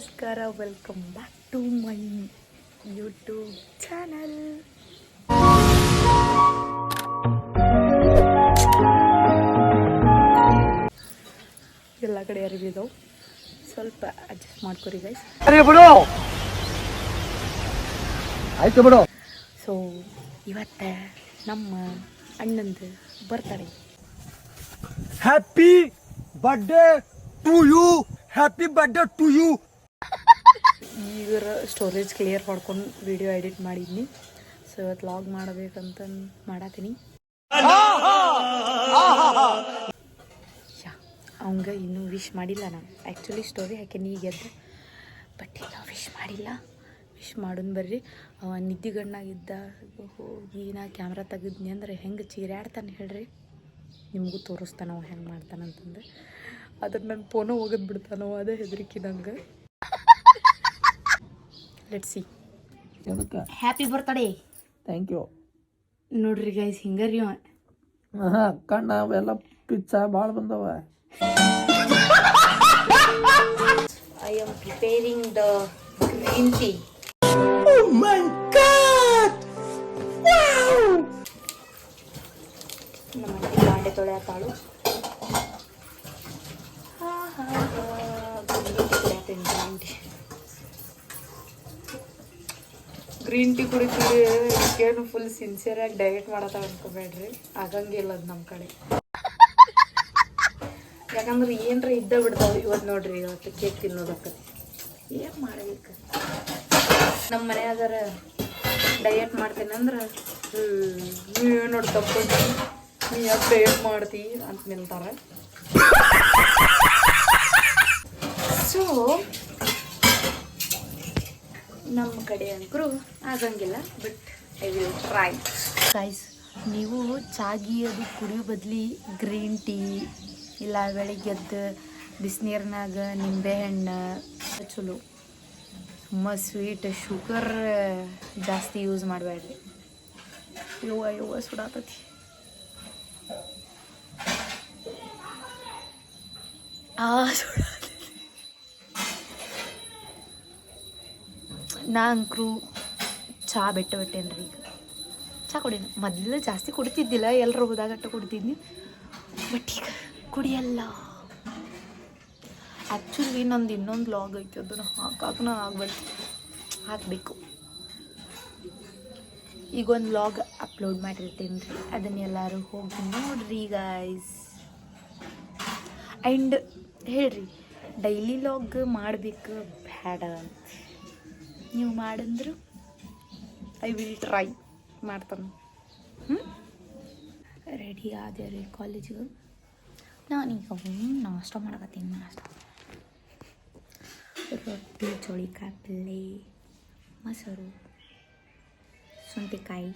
ನಮಸ್ಕಾರ welcome back to my YouTube channel ಎಲ್ಲ ಕಡೆ ಅರಿವಿದಾವೆ ಸ್ವಲ್ಪ ಅಡ್ಜಸ್ಟ್ ಮಾಡ್ಕೊರಿ ಗೈಸ್ ಅರೆ ಬಿಡು ಆಯ್ತು ಬಿಡು. ಸೊ ಇವತ್ತು ನಮ್ಮ ಅಣ್ಣಂದು birthday happy birthday to you happy birthday to you ಈಗ ಸ್ಟೋರೇಜ್ ಕ್ಲಿಯರ್ ಮಾಡ್ಕೊಂಡು ವಿಡಿಯೋ ಎಡಿಟ್ ಮಾಡಿದ್ನಿ. ಸೊ ಇವತ್ತು ಲಾಗ್ ಮಾಡಬೇಕಂತ ಮಾಡತ್ತೀನಿ ಅವಂಗ ಇನ್ನೂ ವಿಶ್ ಮಾಡಿಲ್ಲ ನಾನು. ಆ್ಯಕ್ಚುಲಿ ಸ್ಟೋರಿ ಹಾಕೇನಿ ಈಗ ಬಟ್ ಇನ್ನೂ ವಿಶ್ ಮಾಡಿಲ್ಲ. ವಿಶ್ ಮಾಡೋನ್ ಬರ್ರಿ. ಅವ ನಿದ್ದಿಗಣ್ಣಾಗಿದ್ದ. ಹೋಗಿ ನಾ ಕ್ಯಾಮ್ರಾ ತೆಗಿದ್ನಿ ಅಂದ್ರೆ ಹೆಂಗೆ ಚೀರಾಡ್ತಾನೆ ಹೇಳ್ರಿ. ನಿಮಗೂ ತೋರಿಸ್ತಾನ ಅವ ಹೆಂಗೆ ಮಾಡ್ತಾನಂತಂದು. ಅದನ್ನು ನನ್ನ ಫೋನು ಹೋಗದ್ ಬಿಡ್ತಾನೋ ಅದೇ ಹೆದರಿಕೆ ನಂಗೆ. ಲೆಟ್ ಸಿ ಅದಕ್ಕೆ ಹ್ಯಾಪಿ ಬರ್ತಡೇ ಥ್ಯಾಂಕ್ ಯು ನೋಡ್ರಿ ಗೈಸ್ ಹಿಂಗರಿ ಅವ. ಹಾಂ ಕಣ್ಣ ಅವೆಲ್ಲ ಪಿಜ್ಜಾ ಭಾಳ ಬಂದವ. I am preparing the green tea ನಮ್ಮ ಅಜ್ಜಿ ಬಾಂಡೆ ತೊಳೆಯತ್ತಾಳು. ಗ್ರೀನ್ ಟೀ ಕುಡಿತೀವಿ ಏನು ಫುಲ್ ಸಿನ್ಸಿಯರಾಗಿ ಡಯಟ್ ಮಾಡತ್ತಾವ ಅನ್ಕೋಬೇಡ್ರಿ. ಆಗಂಗಿಲ್ಲ ಅದು ನಮ್ಮ ಕಡೆ. ಯಾಕಂದ್ರೆ ಏನರ ಇದ್ದ ಬಿಡ್ತಾವೆ ಇವತ್ತು ನೋಡ್ರಿ, ಇವತ್ತು ಕೇಕ್ ತಿನ್ನೋದಕ್ಕೆ. ಏನು ಮಾಡಬೇಕು? ನಮ್ಮ ಮನೆಯಾಗಾರ ಡಯಟ್ ಮಾಡ್ತೀನಿ ಅಂದ್ರೆ ನೀ ನೋಡಿ ತಪ್ಪ ನೀ ಯಾಕೆ ಡಯಟ್ ಮಾಡ್ತಿ ಅಂತ ನಿಲ್ತಾರೆ ಸೊ ನಮ್ಮ ಕಡೆ ಅಂಕರು ಆಗಂಗಿಲ್ಲ but I will try guys ನೀವು ಚಾಗಿ ಅದು ಕುಡಿಯೋ ಬದಲಿ ಗ್ರೀನ್ ಟೀ ಇಲ್ಲ ಬೆಳಿಗ್ಗೆ ಎದ್ದು ಬಿಸಿನೀರ್ನಾಗ ನಿಂಬೆಹಣ್ಣು ಚಲೋ. ತುಂಬ ಸ್ವೀಟ್ ಶುಗರ್ ಜಾಸ್ತಿ ಯೂಸ್ ಮಾಡಬೇಡ್ರಿ ಯವ್ವ ಯವ್ವ, ಸುಡಾತತಿ. ಆ ಸುಡಾತತಿ ನಾ ಅಂಕ್ರು ಚಹಾ ಬೆಟ್ಟ ಬಿಟ್ಟೇನ್ರಿ ಈಗ. ಚಹಾ ಕುಡಿನ ಮೊದಲು ಜಾಸ್ತಿ ಕುಡಿತಿದ್ದಿಲ್ಲ ಎಲ್ಲರೂ ಹೋದಾಗಟ್ಟ ಕುಡಿತಿದ್ನಿ ಬಟ್ ಈಗ ಕುಡಿಯಲ್ಲ. ಆ್ಯಕ್ಚುಲಿ ನಂದು ಇನ್ನೊಂದು ಲಾಗ್ ಐತಿ, ಅದನ್ನು ಹಾಕಾಕನ ಆಗ್ಬಾರ್ದು ಹಾಕಬೇಕು. ಈಗ ಒಂದು ಲಾಗ್ ಅಪ್ಲೋಡ್ ಮಾಡಿರ್ತೀನಿ ರೀ ಅದನ್ನ ಎಲ್ಲರೂ ಹೋಗಿ ನೋಡ್ರಿ ಗೈಸ್ ಆ್ಯಂಡ್ ಹೇಳ್ರಿ ಡೈಲಿ ಲಾಗ್ ಮಾಡಬೇಕು ಬೇಡ ಅಂತ. ನೀವು ಮಾಡಂದ್ರು ಐ ವಿಲ್ ಟ್ರೈ ಮಾಡ್ತಾನೆ. ರೆಡಿ ಆದೆ ರೀ ಕಾಲೇಜಿಗೆ? ನಾನೀಗ ನಾಷ್ಟ ಮಾಡಕತ್ತೀನಿ, ನಾಷ್ಟ. ರೊಟ್ಟಿ, ಚೋಳಿಕಾಯಿ ಪಲ್ಲೆ ಮೊಸರು ಶುಂಠಿಕಾಯಿ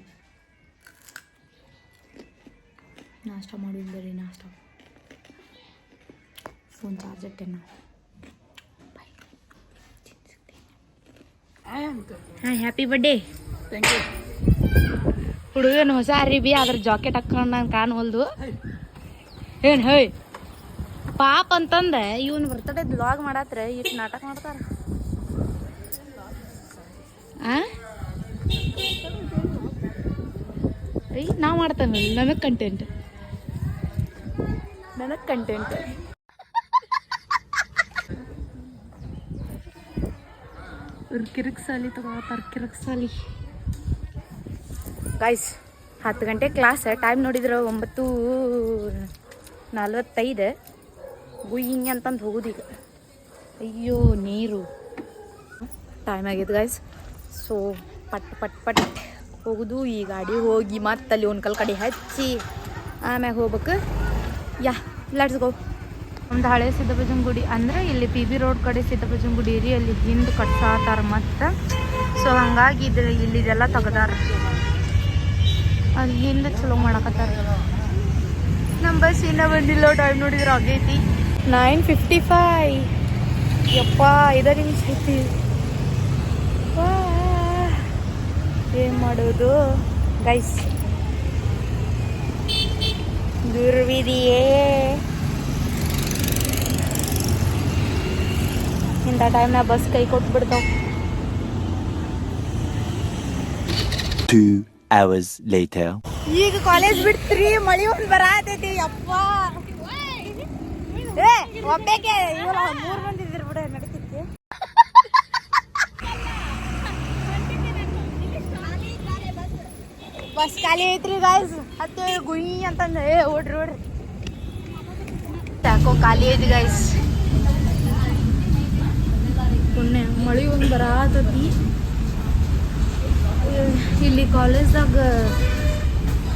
ನಾಷ್ಟ ಮಾಡಿದ್ದೆ ರೀ ನಾಷ್ಟ. ಫೋನ್ ಚಾರ್ಜ್ ಇಟ್ಟೆನ ಹಾಂ ಹ್ಯಾಪಿ ಬರ್ಡೇ ಥ್ಯಾಂಕ್ ಯು ಹುಡುಗನ ಹೊಸ ಅರಿಬಿ ಅದ್ರ ಜಾಕೆಟ್ ಹಾಕೊಂಡು ನಾನು ಕಾಣೋಲ್ದು ಏನು ಹೇ ಪಾಪ ಅಂತಂದ ಇವನ್ ಬರ್ತಡೇ ಬ್ಲಾಗ್ ಮಾಡತ್ರ ಇಷ್ಟು ನಾಟಕ ಮಾಡ್ತಾರ. ಆ? ಐ ನಾ ಮಾಡ್ತಾನೆ ನನಗೆ ಕಂಟೆಂಟ್ ನನಗೆ ಕಂಟೆಂಟ್ ಕಿರಿಕ್ ಸಾಲಿ ತಗೋತಾರ ಕಿರಿಕ್ ಸಾಲಿ ಗಾಯ್ಸ್ ಹತ್ತು ಗಂಟೆ ಕ್ಲಾಸ್ ಟೈಮ್ ನೋಡಿದ್ರೆ ಒಂಬತ್ತು ನಲ್ವತ್ತೈದು. ಗುಯ್ಯಿಂಗೆ ಅಂತಂದು ಹೋಗುದು ಈಗ ಅಯ್ಯೋ, ನೀರು. ಟೈಮ್ ಆಗಿದೆ ಗಾಯ್ಸ್ ಸೊ ಪಟ್ ಪಟ್ ಪಟ್ ಹೋಗುದು. ಈ ಗಾಡಿ ಹೋಗಿ ಮತ್ತೆ ಅಲ್ಲಿ ಒಂದು ಕಲ್ ಕಡೆ ಹಚ್ಚಿ ಆಮ್ಯಾಗ ಹೋಗ್ಬೇಕು. ಯಾ ಲೆಟ್ಸ್ ಗೋ ಒಂದು ಹಳೆ ಸಿದ್ದಬಜನ್ ಗುಡಿ ಅಂದ್ರೆ ಇಲ್ಲಿ ಪಿ ಬಿ ರೋಡ್ ಕಡೆ ಸಿದ್ದಬಜನ್ ಗುಡಿ ರೀ ಅಲ್ಲಿ ಹಿಂದೆ ಕಟ್ಸಾತಾರ ಮತ್ತೆ. ಸೊ ಹಂಗಾಗಿ ಇದ್ರ ಇಲ್ಲಿದೆಲ್ಲ ತೆಗ್ದಾರ. ಅಲ್ಲಿ ಹಿಂದೆ ಚಲೋ ಮಾಡಕತ್ತಾರ. ನಮ್ಮ ಬಸ್ ಇನ್ನ ಬಂದಿಲ್ಲ ಟೈಮ್ ನೋಡಿದ್ರೆ ಆಗೈತಿ. ನೈನ್ ಫಿಫ್ಟಿ ಫೈವ್ ಯಪ್ಪ ಐದ ನಿಮಿಷ ಐತಿ ಏನು ಮಾಡೋದು? ಗೈಸ್ ದುರ್ವಿಧಿಯೇ ಇಂಥ ಟೈಮ್ನಾಗ ಬಸ್ ಕೈ ಕೊಟ್ಟು ಬಿಡ್ತಾವ Two hours later. ಈಗ ಕಾಲೇಜ್ ಬಿಡ್ತ್ರಿ ಮಳಿ ಒಂದ್ ಬರಾತೈತಿ ಅಪ್ಪ ಏ ಒಬ್ಬೇಕೆ ಇವ್ರ ಮೂರ್ ಮಂದಿ ಇದ್ರಿ ಬಿಡ ನಡೀತೈತಿ ಬಸ್ ಖಾಲಿ ಐತ್ರಿ ಗಾಯ್ಸ್ ಹತ್ತೆ ಗುಯಿ ಅಂತಂದ ಏ ಓಡ್ರಿ ಓಡ್ರಿ ಯಾಕೋ ಖಾಲಿ ಐತಿ ಗಾಯ್ಸ್ ಮಳಿ ಒಂದು ಬರಾತತಿ. ಇಲ್ಲಿ ಕಾಲೇಜ್ದಾಗ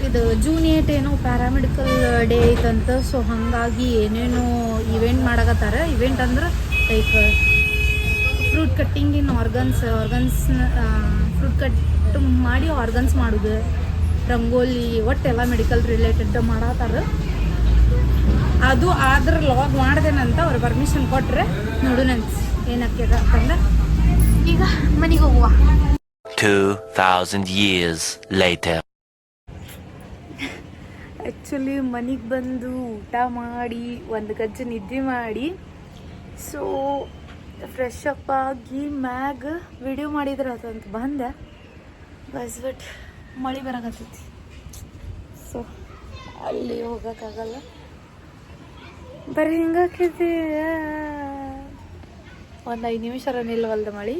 ಇದು ಜೂನ್ ಏಟ್ ಏನೋ ಪ್ಯಾರಾಮೆಡಿಕಲ್ ಡೇ ಐತಂತ ಸೊ ಹಾಗಾಗಿ ಏನೇನೋ ಇವೆಂಟ್ ಮಾಡಕತ್ತಾರ. ಇವೆಂಟ್ ಅಂದ್ರೆ like fruit cutting in organs organs fruit cut ಮಾಡಿ ಆರ್ಗನ್ಸ್ ಮಾಡೋದು. ರಂಗೋಲಿ, ಒಟ್ಟೆಲ್ಲ ಮೆಡಿಕಲ್ ರಿಲೇಟೆಡ್ ಮಾಡತ್ತಾರ ಅದು ಆದ್ರೆ ಲಾಗ್ ಮಾಡ್ದೇನಂತ ಅವ್ರು ಪರ್ಮಿಷನ್ ನೋಡು ನೋಡುನಂತ ಏನಕ್ಕೆ ಅಂತಂದ ಈಗ ಮನೆಗೆ ಹೋಗುವ. 2,000 ಇಯರ್ಸ್ later. ಆ್ಯಕ್ಚುಲಿ ಮನೆಗೆ ಬಂದು ಊಟ ಮಾಡಿ ಒಂದು ಗಜ್ಜೆ ನಿದ್ದೆ ಮಾಡಿ. ಸೊ ಫ್ರೆಶ್ ಅಪ್ ಆಗಿ ಮ್ಯಾಗ ವಿಡಿಯೋ ಮಾಡಿದ್ರೆ ಅಂತ ಬಂದೆ. ಬಸ್ ಬಟ್ ಮಳೆ ಬರಕತ್ತೈತಿ. ಸೊ ಅಲ್ಲಿ ಹೋಗೋಕ್ಕಾಗಲ್ಲ. ಬರೀ ಹಿಂಗಾಕಿದ್ದೆ. ಒಂದು ಐದು ನಿಮಿಷ ನಿಲ್ವಲ್ದ ಮಳೆ?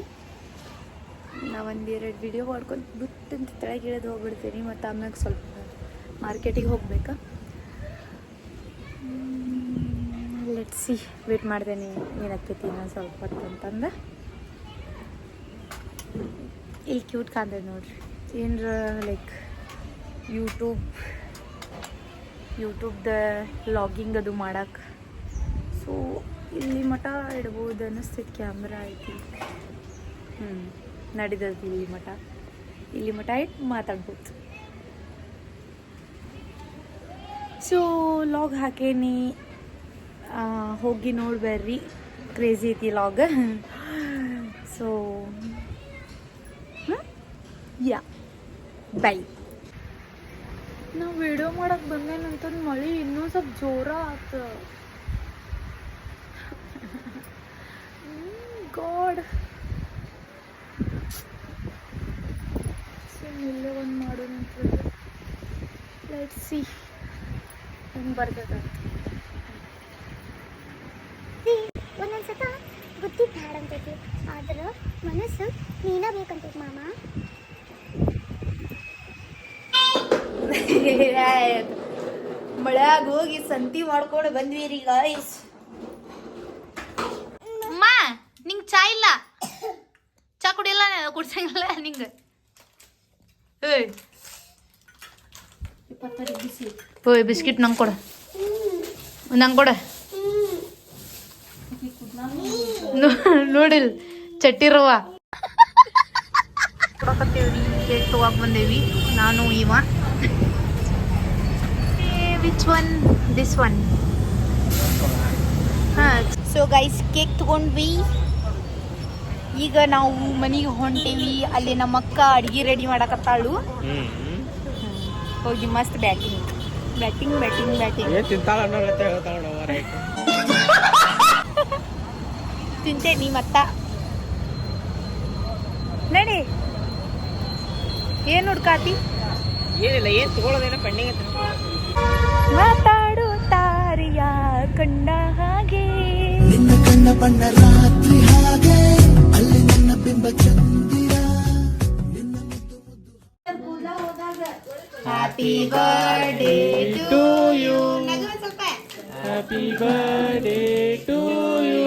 ನಾ ಒಂದು ಎರಡು ವಿಡಿಯೋ ಮಾಡ್ಕೊಂಡು ಬಿಟ್ಟಂತ ಕೆಳಗೆ ಇಳಿದು ಹೋಗ್ಬಿಡ್ತೀನಿ. ಮತ್ತು ಆಮ್ಯಾಗ ಸ್ವಲ್ಪ ಮಾರ್ಕೆಟಿಗೆ ಹೋಗ್ಬೇಕಾ? ಸಿ ವೇಟ್ ಮಾಡ್ತೇನೆ ಏನಾಗ್ತೈತಿ ಇನ್ನೊಂದು ಸ್ವಲ್ಪ ಹೊತ್ತು ಅಂತಂದು. ಇಲ್ಲಿ ಕ್ಯೂಟ್ ಕಾಣ್ತೈತೆ ನೋಡ್ರಿ. ಏನರ ಲೈಕ್ ಯೂಟ್ಯೂಬ್ ಯೂಟ್ಯೂಬ್ದ ಲಾಗಿಂಗ್ ಅದು ಮಾಡಕ್ಕೆ ಸೊ ಇಲ್ಲಿ ಮಠ ಇಡ್ಬೋದು ಅನ್ನಿಸ್ತೈತೆ ಕ್ಯಾಮ್ರಾ ಐತಿ ಹ್ಞೂ ನಡಿದೈತಿ ಇಲ್ಲಿ ಮಠ. ಇಲ್ಲಿ ಮಠ ಇಟ್ಟು ಮಾತಾಡ್ಬೋದು. ಸೊ ಲಾಗ್ ಹಾಕೇನಿ. ಹೋಗಿ ನೋಡ್ಬೇಡ್ರಿ. ಕ್ರೇಜಿ ಐತಿ ಲಾಗ್ ಸೊ ಯಾ ಬೈ ನಾವು ವಿಡಿಯೋ ಮಾಡಕ್ ಬಂದೇನಂತಂದು ಮಳೆ ಇನ್ನೂ ಸ್ವಲ್ಪ ಜೋರ ಆತ. ಗಾಡ್ ಸೊ ಇಲ್ಲೇ ಒಂದು ಮಾಡೋಣ ಲೆಟ್ ಸಿ ಹೆಂಗೆ ಬರ್ತದಂತ ಒಂದೊಂದು ಸತ ಬುದ್ಧಿ ಬ್ಯಾಡ ಅಂತೈತಿ ಆದ್ರೆ ಮನಸ್ಸು ನೀನ ಬೇಕಂತೈತಿ ಮಾಮ. ಮಳ್ಯಾಗ ಹೋಗಿ ಸಂತಿ ಮಾಡ್ಕೊಂಡು ಬಂದ್ವಿ ರೀ ಗಾಯ್ಸ್ ಅಮ್ಮ ನಿಂಗೆ ಚಾ ಇಲ್ಲ? ಚಾ ಕುಡಿಯಲ್ಲ ಕುಡ್ಸಂಗಿಲ್ಲ ನಿಂಗೆ? ಏಯ್. ಓಯ್ ಬಿಸ್ಕಿಟ್ ನಂಗೆ ಕೊಡ. ನಂಗೆ ಕೊಡ. ನೋಡಿಲ್ ಚಟ್ಟಿರವ ಕೊಡಕತ್ತೇವ್ರಿ ಕೇಕ್ ತಗೋಕ್ ಬಂದೇವಿ. ನಾನು ಇವ. ವಿಚ್ ಒನ್ ದಿಸ್ ಒನ್ ಹಾಂ ಸೊ ಗೈಸ್ ಕೇಕ್ ತಗೊಂಡ್ವಿ. ಈಗ ನಾವು ಮನೆಗೆ ಹೊಂಟೇವಿ. ಅಲ್ಲಿ ನಮ್ಮ ಅಕ್ಕ ಅಡ್ಗೆ ರೆಡಿ ಮಾಡಕತ್ತಾಳು. ಹ್ಮ್. ಹೋಗಿ ಮಸ್ತ್ ಬ್ಯಾಟಿಂಗ್ ಬ್ಯಾಟಿಂಗ್ ಬ್ಯಾಟಿಂಗ್ ಬ್ಯಾಟಿಂಗ್ ತಿಂತೆ ನೀ ಮತ್ತ. ನಡಿ. ಏನ್ ಹುಡ್ಕಾತಿ ಏನಿಲ್ಲ ಏನ್ ತಗೊಳ್ಳೋದೇನೋ ಪೆಂಡಿಂಗ್ ಐತೆ ಮಾತಾಡು ತಾರಿಯ ಕಂಡ ಹಾಗೆ? ನಿನ್ನ ಕಣ್ಣ ಬಣ್ಣ ರಾತ್ರಿ ಹಾಗೆ ಅಲ್ಲಿ ನನ್ನ ಬಿಂಬ ಚಂದಿರ. ಹ್ಯಾಪಿ ಬರ್ಡೇ ಟು ಯು ಸ್ವಲ್ಪ happy birthday to you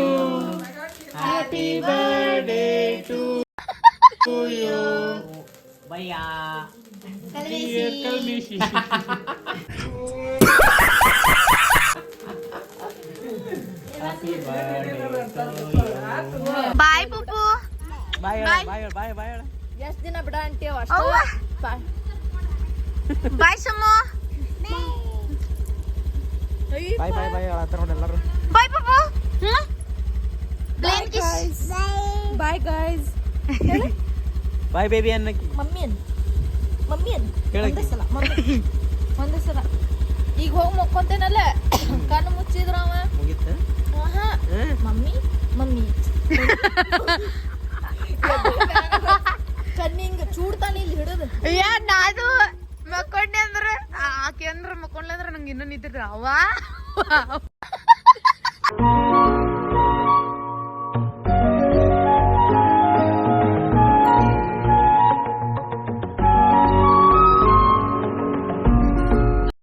happy birthday to you bhaiya ಕಲ್ಮಿಸಿ ಹ್ಯಾಪಿ ಬರ್ಡೇ ಬಾಯ್ ಪುಪ್ಪು ಬಾಯ್ ಬಾಯ್ ಬಾಯ್ ಬಾಯ್ ಅವ್ವ ಬಾಯ್ ಸಮ್ಮು ಬಾಯ್ ಬಾಯ್ ಬಾಯ್ ಹೇಳತ್ತಾರ ನೋಡಿ ಎಲ್ಲರು. ಬಾಯ್ ಪಾಪು plane kiss bye guys bye baby ಅನ್ನಕ್ಕೆ ಮಮ್ಮಿಯನ್. ಮಮ್ಮಿ ಅನ್ ಒಂದೇ ಸಲ ಮಮ್ಮಿ. ಒಂದೇ ಸಲ. ಈಗ ಹೋಗಿ ಮಕ್ಕೊಂತೇನಲ್ಲ? ಕಣ್ಣು ಮುಚ್ಚಿದ್ರ ಅವ. ಮುಗಿತ? Mummy mummy. ಕಣ್ಣಿಂಗ್ ಚೂಡ್ತಾನೆ ಇಲ್ಲಿ ಹಿಡಿದು. ಅಯ್ಯ ನಾನು ಮಕ್ಕೊಂಡ್ರ ಮಕ್ಕೊಂಡ್ಲಂದ್ರ ನಂಗೆ ಇನ್ನೂ ನಿದ್ದಿದ್ರ ಅವಾ